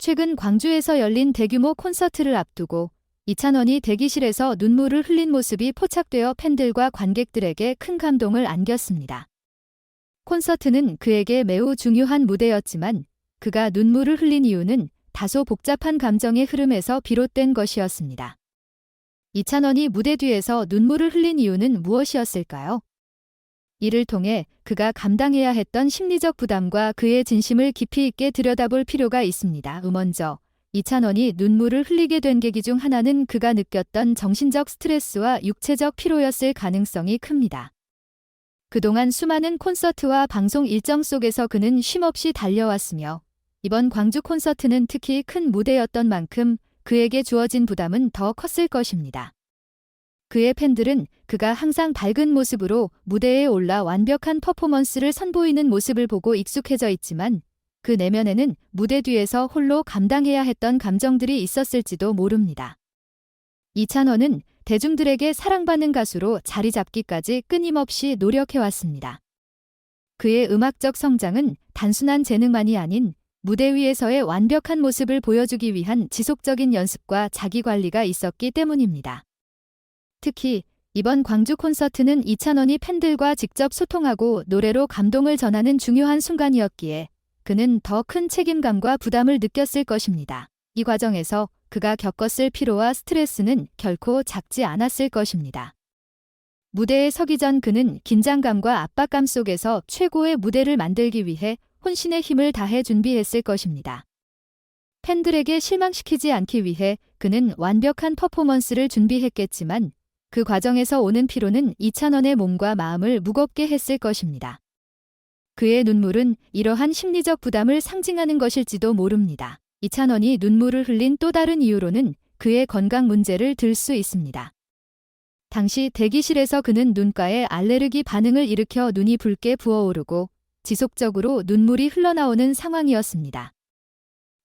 최근 광주에서 열린 대규모 콘서트를 앞두고 이찬원이 대기실에서 눈물을 흘린 모습이 포착되어 팬들과 관객들에게 큰 감동을 안겼습니다. 콘서트는 그에게 매우 중요한 무대였지만 그가 눈물을 흘린 이유는 다소 복잡한 감정의 흐름에서 비롯된 것이었습니다. 이찬원이 무대 뒤에서 눈물을 흘린 이유는 무엇이었을까요? 이를 통해 그가 감당해야 했던 심리적 부담과 그의 진심을 깊이 있게 들여다볼 필요가 있습니다. 먼저 이찬원이 눈물을 흘리게 된 계기 중 하나는 그가 느꼈던 정신적 스트레스와 육체적 피로였을 가능성이 큽니다. 그동안 수많은 콘서트와 방송 일정 속에서 그는 쉼없이 달려왔으며 이번 광주 콘서트는 특히 큰 무대였던 만큼 그에게 주어진 부담은 더 컸을 것입니다. 그의 팬들은 그가 항상 밝은 모습으로 무대에 올라 완벽한 퍼포먼스를 선보이는 모습을 보고 익숙해져 있지만 그 내면에는 무대 뒤에서 홀로 감당해야 했던 감정들이 있었을지도 모릅니다. 이찬원은 대중들에게 사랑받는 가수로 자리 잡기까지 끊임없이 노력해왔습니다. 그의 음악적 성장은 단순한 재능만이 아닌 무대 위에서의 완벽한 모습을 보여주기 위한 지속적인 연습과 자기 관리가 있었기 때문입니다. 특히 이번 광주 콘서트는 이찬원이 팬들과 직접 소통하고 노래로 감동을 전하는 중요한 순간이었기에 그는 더 큰 책임감과 부담을 느꼈을 것입니다. 이 과정에서 그가 겪었을 피로와 스트레스는 결코 작지 않았을 것입니다. 무대에 서기 전 그는 긴장감과 압박감 속에서 최고의 무대를 만들기 위해 혼신의 힘을 다해 준비했을 것입니다. 팬들에게 실망시키지 않기 위해 그는 완벽한 퍼포먼스를 준비했겠지만 그 과정에서 오는 피로는 이찬원의 몸과 마음을 무겁게 했을 것입니다. 그의 눈물은 이러한 심리적 부담을 상징하는 것일지도 모릅니다. 이찬원이 눈물을 흘린 또 다른 이유로는 그의 건강 문제를 들 수 있습니다. 당시 대기실에서 그는 눈가에 알레르기 반응을 일으켜 눈이 붉게 부어오르고 지속적으로 눈물이 흘러나오는 상황이었습니다.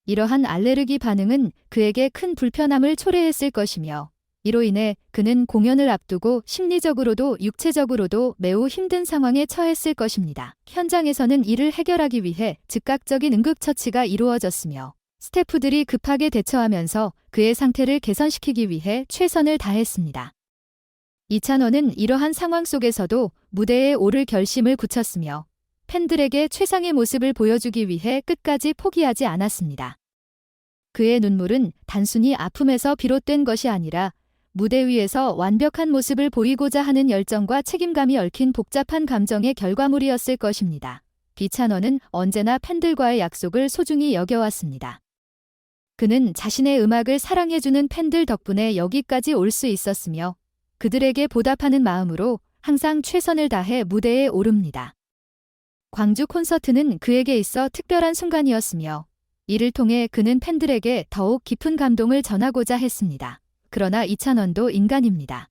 이러한 알레르기 반응은 그에게 큰 불편함을 초래했을 것이며 이로 인해 그는 공연을 앞두고 심리적으로도 육체적으로도 매우 힘든 상황에 처했을 것입니다. 현장에서는 이를 해결하기 위해 즉각적인 응급처치가 이루어졌으며 스태프들이 급하게 대처하면서 그의 상태를 개선시키기 위해 최선을 다했습니다. 이찬원은 이러한 상황 속에서도 무대에 오를 결심을 굳혔으며 팬들에게 최상의 모습을 보여주기 위해 끝까지 포기하지 않았습니다. 그의 눈물은 단순히 아픔에서 비롯된 것이 아니라 무대 위에서 완벽한 모습을 보이고자 하는 열정과 책임감이 얽힌 복잡한 감정의 결과물이었을 것입니다. 비찬원은 언제나 팬들과의 약속을 소중히 여겨왔습니다. 그는 자신의 음악을 사랑해주는 팬들 덕분에 여기까지 올 수 있었으며 그들에게 보답하는 마음으로 항상 최선을 다해 무대에 오릅니다. 광주 콘서트는 그에게 있어 특별한 순간이었으며 이를 통해 그는 팬들에게 더욱 깊은 감동을 전하고자 했습니다. 그러나 이찬원도 인간입니다.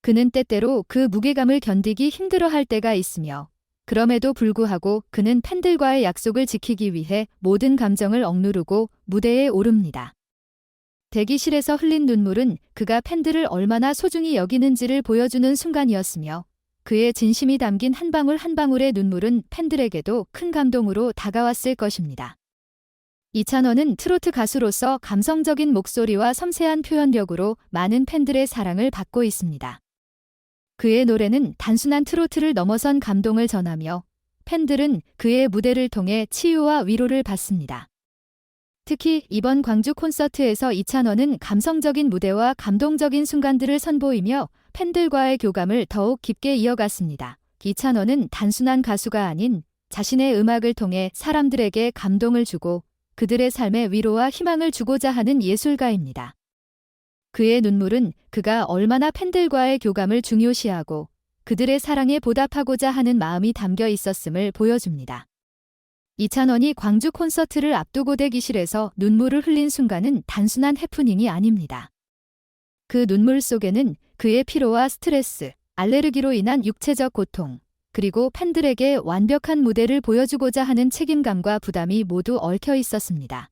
그는 때때로 그 무게감을 견디기 힘들어 할 때가 있으며 그럼에도 불구하고 그는 팬들과의 약속을 지키기 위해 모든 감정을 억누르고 무대에 오릅니다. 대기실에서 흘린 눈물은 그가 팬들을 얼마나 소중히 여기는지를 보여주는 순간이었으며 그의 진심이 담긴 한 방울 한 방울의 눈물은 팬들에게도 큰 감동으로 다가왔을 것입니다. 이찬원은 트로트 가수로서 감성적인 목소리와 섬세한 표현력으로 많은 팬들의 사랑을 받고 있습니다. 그의 노래는 단순한 트로트를 넘어선 감동을 전하며 팬들은 그의 무대를 통해 치유와 위로를 받습니다. 특히 이번 광주 콘서트에서 이찬원은 감성적인 무대와 감동적인 순간들을 선보이며 팬들과의 교감을 더욱 깊게 이어갔습니다. 이찬원은 단순한 가수가 아닌 자신의 음악을 통해 사람들에게 감동을 주고 그들의 삶에 위로와 희망을 주고자 하는 예술가입니다. 그의 눈물은 그가 얼마나 팬들과의 교감을 중요시하고 그들의 사랑에 보답하고자 하는 마음이 담겨 있었음을 보여줍니다. 이찬원이 광주 콘서트를 앞두고 대기실에서 눈물을 흘린 순간은 단순한 해프닝이 아닙니다. 그 눈물 속에는 그의 피로와 스트레스, 알레르기로 인한 육체적 고통, 그리고 팬들에게 완벽한 무대를 보여주고자 하는 책임감과 부담이 모두 얽혀 있었습니다.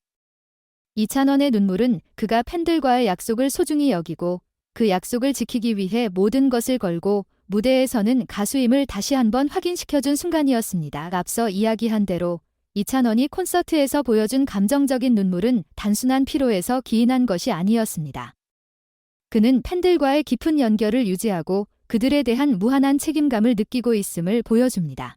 이찬원의 눈물은 그가 팬들과의 약속을 소중히 여기고 그 약속을 지키기 위해 모든 것을 걸고 무대에서는 가수임을 다시 한번 확인시켜준 순간이었습니다. 앞서 이야기한 대로 이찬원이 콘서트에서 보여준 감정적인 눈물은 단순한 피로에서 기인한 것이 아니었습니다. 그는 팬들과의 깊은 연결을 유지하고 그들에 대한 무한한 책임감을 느끼고 있음을 보여줍니다.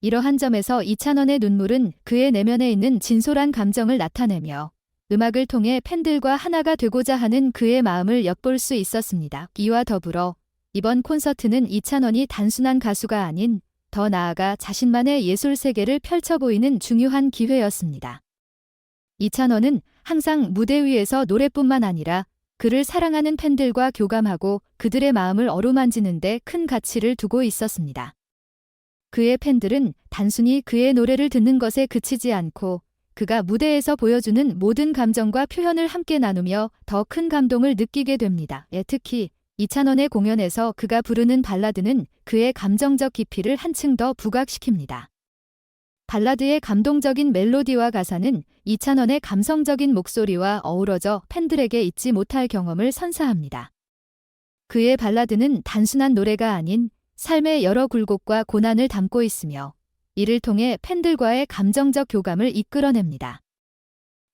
이러한 점에서 이찬원의 눈물은 그의 내면에 있는 진솔한 감정을 나타내며 음악을 통해 팬들과 하나가 되고자 하는 그의 마음을 엿볼 수 있었습니다. 이와 더불어 이번 콘서트는 이찬원이 단순한 가수가 아닌 더 나아가 자신만의 예술 세계를 펼쳐 보이는 중요한 기회였습니다. 이찬원은 항상 무대 위에서 노래뿐만 아니라 그를 사랑하는 팬들과 교감하고 그들의 마음을 어루만지는데 큰 가치를 두고 있었습니다. 그의 팬들은 단순히 그의 노래를 듣는 것에 그치지 않고 그가 무대에서 보여주는 모든 감정과 표현을 함께 나누며 더 큰 감동을 느끼게 됩니다. 예, 특히 이찬원의 공연에서 그가 부르는 발라드는 그의 감정적 깊이를 한층 더 부각시킵니다. 발라드의 감동적인 멜로디와 가사는 이찬원의 감성적인 목소리와 어우러져 팬들에게 잊지 못할 경험을 선사합니다. 그의 발라드는 단순한 노래가 아닌 삶의 여러 굴곡과 고난을 담고 있으며 이를 통해 팬들과의 감정적 교감을 이끌어냅니다.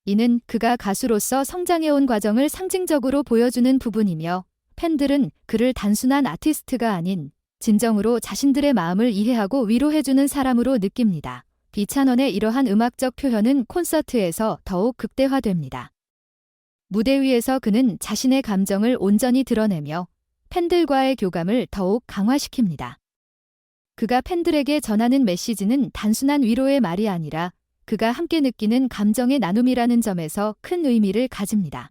이는 그가 가수로서 성장해온 과정을 상징적으로 보여주는 부분이며 팬들은 그를 단순한 아티스트가 아닌 진정으로 자신들의 마음을 이해하고 위로해주는 사람으로 느낍니다. 비찬원의 이러한 음악적 표현은 콘서트에서 더욱 극대화됩니다. 무대 위에서 그는 자신의 감정을 온전히 드러내며 팬들과의 교감을 더욱 강화시킵니다. 그가 팬들에게 전하는 메시지는 단순한 위로의 말이 아니라 그가 함께 느끼는 감정의 나눔이라는 점에서 큰 의미를 가집니다.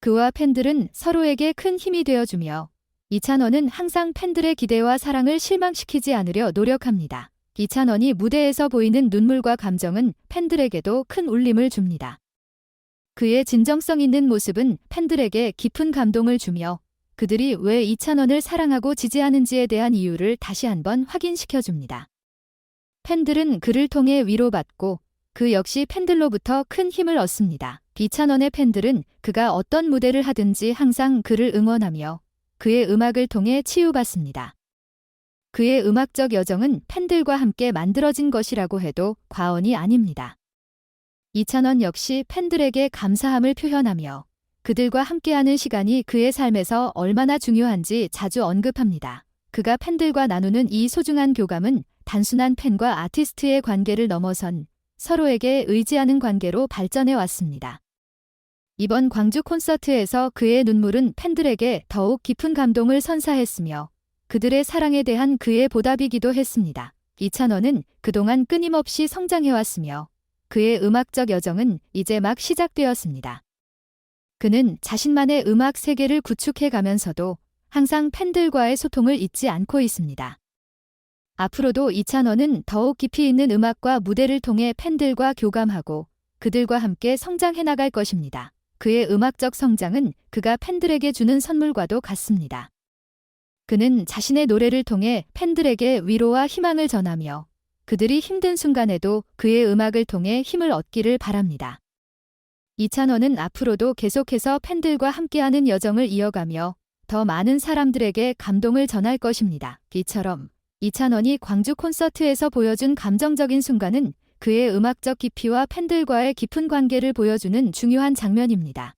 그와 팬들은 서로에게 큰 힘이 되어주며 이찬원은 항상 팬들의 기대와 사랑을 실망시키지 않으려 노력합니다. 이찬원이 무대에서 보이는 눈물과 감정은 팬들에게도 큰 울림을 줍니다. 그의 진정성 있는 모습은 팬들에게 깊은 감동을 주며 그들이 왜 이찬원을 사랑하고 지지하는지에 대한 이유를 다시 한번 확인시켜 줍니다. 팬들은 그를 통해 위로받고 그 역시 팬들로부터 큰 힘을 얻습니다. 이찬원의 팬들은 그가 어떤 무대를 하든지 항상 그를 응원하며 그의 음악을 통해 치유받습니다. 그의 음악적 여정은 팬들과 함께 만들어진 것이라고 해도 과언이 아닙니다. 이찬원 역시 팬들에게 감사함을 표현하며 그들과 함께하는 시간이 그의 삶에서 얼마나 중요한지 자주 언급합니다. 그가 팬들과 나누는 이 소중한 교감은 단순한 팬과 아티스트의 관계를 넘어선 서로에게 의지하는 관계로 발전해 왔습니다. 이번 광주 콘서트에서 그의 눈물은 팬들에게 더욱 깊은 감동을 선사했으며 그들의 사랑에 대한 그의 보답이기도 했습니다. 이찬원은 그동안 끊임없이 성장해왔으며 그의 음악적 여정은 이제 막 시작되었습니다. 그는 자신만의 음악 세계를 구축해 가면서도 항상 팬들과의 소통을 잊지 않고 있습니다. 앞으로도 이찬원은 더욱 깊이 있는 음악과 무대를 통해 팬들과 교감하고 그들과 함께 성장해 나갈 것입니다. 그의 음악적 성장은 그가 팬들에게 주는 선물과도 같습니다. 그는 자신의 노래를 통해 팬들에게 위로와 희망을 전하며 그들이 힘든 순간에도 그의 음악을 통해 힘을 얻기를 바랍니다. 이찬원은 앞으로도 계속해서 팬들과 함께하는 여정을 이어가며 더 많은 사람들에게 감동을 전할 것입니다. 이처럼 이찬원이 광주 콘서트에서 보여준 감정적인 순간은 그의 음악적 깊이와 팬들과의 깊은 관계를 보여주는 중요한 장면입니다.